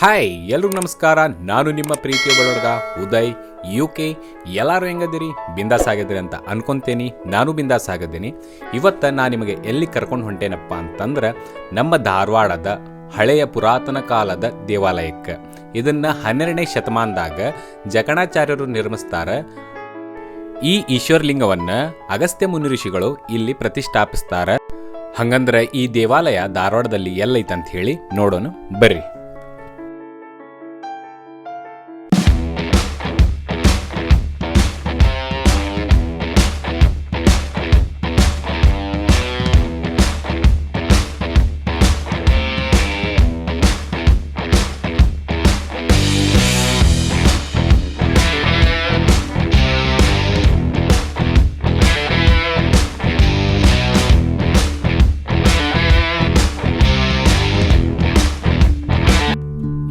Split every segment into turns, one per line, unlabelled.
Hi ಎಲ್ರಿಗೂ ನಮಸ್ಕಾರ. ನಾನು ನಿಮ್ಮ ಪ್ರೀತಿಯ ಬಡೋಡ್ಗ ಉದಯ್. ಯು ಕೆ ಎಲ್ಲರೂ ಹೆಂಗದಿರಿ? ಬಿಂದಾಸ್ ಆಗಿದ್ರಿ ಅಂತ ಅನ್ಕೊಂತೇನಿ. ನಾನು ಬಿಂದಾಸ್ ಆಗಿದ್ದೀನಿ ಇವತ್ತು ನಾನು ನಿಮಗೆ ಎಲ್ಲಿ ಕರ್ಕೊಂಡು ಹೊಂಟೇನಪ್ಪ ಅಂತಂದ್ರೆ, ನಮ್ಮ ಧಾರವಾಡದ ಹಳೆಯ ಪುರಾತನ ಕಾಲದ ದೇವಾಲಯಕ್ಕೆ. ಇದನ್ನು ಹನ್ನೆರಡನೇ ಶತಮಾನದಾಗ ಜಕಣಾಚಾರ್ಯರು ನಿರ್ಮಿಸ್ತಾರೆ. ಈ ಈಶ್ವರಲಿಂಗವನ್ನ ಅಗಸ್ತ್ಯ ಮುನಿ ಋಷಿಗಳು ಇಲ್ಲಿ ಪ್ರತಿಷ್ಠಾಪಿಸ್ತಾರೆ. ಹಂಗಂದ್ರೆ ಈ ದೇವಾಲಯ ಧಾರವಾಡದಲ್ಲಿ ಎಲ್ಲೈತಂತ ಹೇಳಿ ನೋಡೋಣ. ಬರ್ರಿ.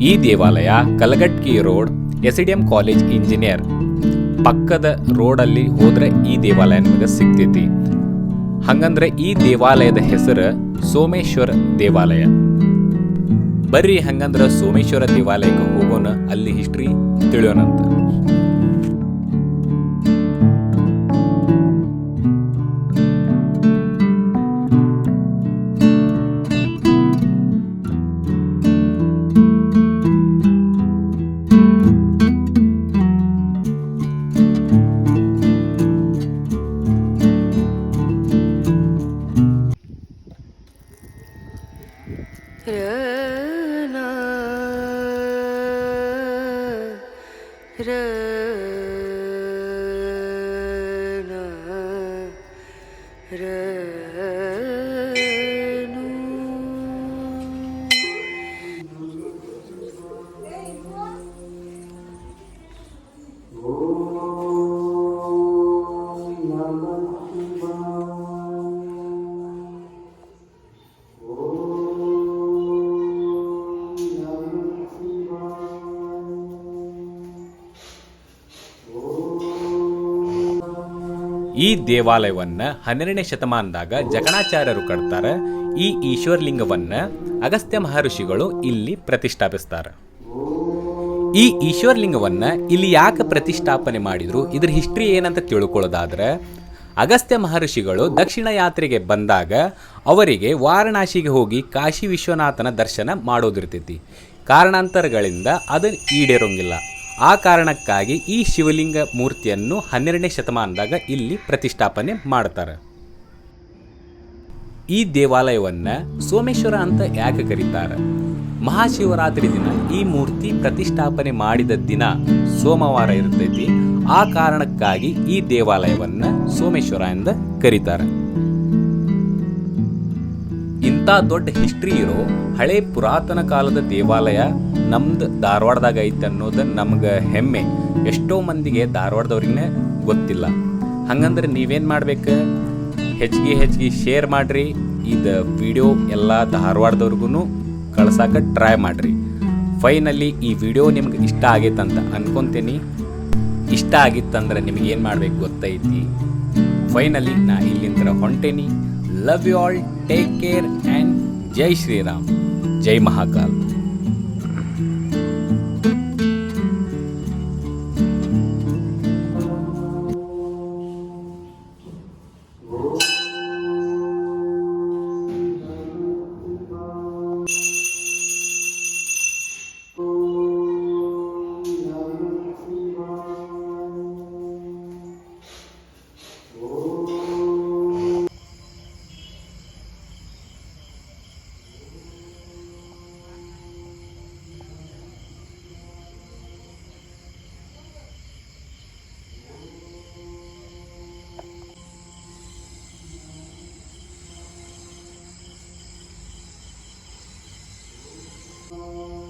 ಈ ದೇವಾಲಯ Kalghatgi road ACDM college engineer. ಪಕ್ಕದ ರೋಡಲ್ಲಿ ಹೋದ್ರೆ ಈ ದೇವಾಲಯ ನಿಮಗೆ ಸಿಗ್ತೈತಿ. ಹಂಗಂದ್ರೆ ಈ ದೇವಾಲಯದ ಹೆಸರು ಸೋಮೇಶ್ವರ ದೇವಾಲಯ. ಬರ್ರಿ ಹಂಗಂದ್ರ ಸೋಮೇಶ್ವರ ದೇವಾಲಯಕ್ಕೆ ಹೋಗೋಣ, ಅಲ್ಲಿ ಹಿಸ್ಟ್ರಿ ತಿಳಿಯೋಣಂತ.
Om Namah Shivaya
ಈ ದೇವಾಲಯವನ್ನ ಹನ್ನೆರಡನೇ ಶತಮಾನದಾಗ ಜಕಣಾಚಾರ್ಯರು ಕಟ್ತಾರೆ. ಈ ಈಶ್ವರಲಿಂಗವನ್ನ ಅಗಸ್ತ್ಯ ಮಹರ್ಷಿಗಳು ಇಲ್ಲಿ ಪ್ರತಿಷ್ಠಾಪಿಸ್ತಾರೆ. ಈ ಈಶ್ವರಲಿಂಗವನ್ನ ಇಲ್ಲಿ ಯಾಕೆ ಪ್ರತಿಷ್ಠಾಪನೆ ಮಾಡಿದ್ರು? ಇದ್ರ ಹಿಸ್ಟ್ರಿ ಏನಂತ ತಿಳ್ಕೊಳ್ಳೋದಾದ್ರೆ, ಅಗಸ್ತ್ಯ ಮಹರ್ಷಿಗಳು ದಕ್ಷಿಣ ಯಾತ್ರೆಗೆ ಬಂದಾಗ ಅವರಿಗೆ ವಾರಣಾಸಿಗೆ ಹೋಗಿ ಕಾಶಿ ವಿಶ್ವನಾಥನ ದರ್ಶನ ಮಾಡೋದಿರ್ತೈತಿ. ಕಾರಣಾಂತರಗಳಿಂದ ಅದು ಈಡೇರೋಂಗಿಲ್ಲ. ಆ ಕಾರಣಕ್ಕಾಗಿ ಈ ಶಿವಲಿಂಗ ಮೂರ್ತಿಯನ್ನು ಹನ್ನೆರಡನೇ ಶತಮಾನದಾಗ ಇಲ್ಲಿ ಪ್ರತಿಷ್ಠಾಪನೆ ಮಾಡ್ತಾರೆ. ಈ ದೇವಾಲಯವನ್ನ ಸೋಮೇಶ್ವರ ಅಂತ ಯಾಕೆ ಕರೀತಾರೆ? ಮಹಾಶಿವರಾತ್ರಿ ದಿನ ಈ ಮೂರ್ತಿ ಪ್ರತಿಷ್ಠಾಪನೆ ಮಾಡಿದ ದಿನ ಸೋಮವಾರ ಇರ್ತೈತಿ. ಆ ಕಾರಣಕ್ಕಾಗಿ ಈ ದೇವಾಲಯವನ್ನ ಸೋಮೇಶ್ವರ ಎಂದು ಕರೀತಾರೆ. ಇಂಥ ದೊಡ್ಡ ಹಿಸ್ಟ್ರಿ ಇರೋ ಹಳೆ ಪುರಾತನ ಕಾಲದ ದೇವಾಲಯ ನಮ್ದು ಧಾರವಾಡದಾಗ ಐತೆ ಅನ್ನೋದು ನಮ್ಗೆ ಹೆಮ್ಮೆ. ಎಷ್ಟೋ ಮಂದಿಗೆ ಧಾರವಾಡದವ್ರಿಗೆ ಗೊತ್ತಿಲ್ಲ. ಹಂಗಂದ್ರೆ ನೀವೇನು ಮಾಡ್ಬೇಕು? ಹೆಚ್ಚಿಗೆ ಹೆಚ್ಚಿಗೆ ಶೇರ್ ಮಾಡಿರಿ. ಇದು ವಿಡಿಯೋ ಎಲ್ಲ ಧಾರವಾಡದವ್ರಿಗೂ ಕಳ್ಸಕ್ಕೆ ಟ್ರೈ ಮಾಡಿರಿ. ಫೈನಲಿ ಈ ವಿಡಿಯೋ ನಿಮ್ಗೆ ಇಷ್ಟ ಆಗೈತಂತ ಅನ್ಕೊಂತೀನಿ. ಇಷ್ಟ ಆಗಿತ್ತಂದ್ರೆ ನಿಮಗೆ ಏನು ಮಾಡಬೇಕು ಗೊತ್ತೈತಿ? ಫೈನಲಿ ನಾ ಇಲ್ಲಿಂದ ಹೊಂಟೇನಿ. Love you all take care and ಜೈ ಶ್ರೀರಾಮ್. ಜೈ ಮಹಾಕಾಲ್. Oh.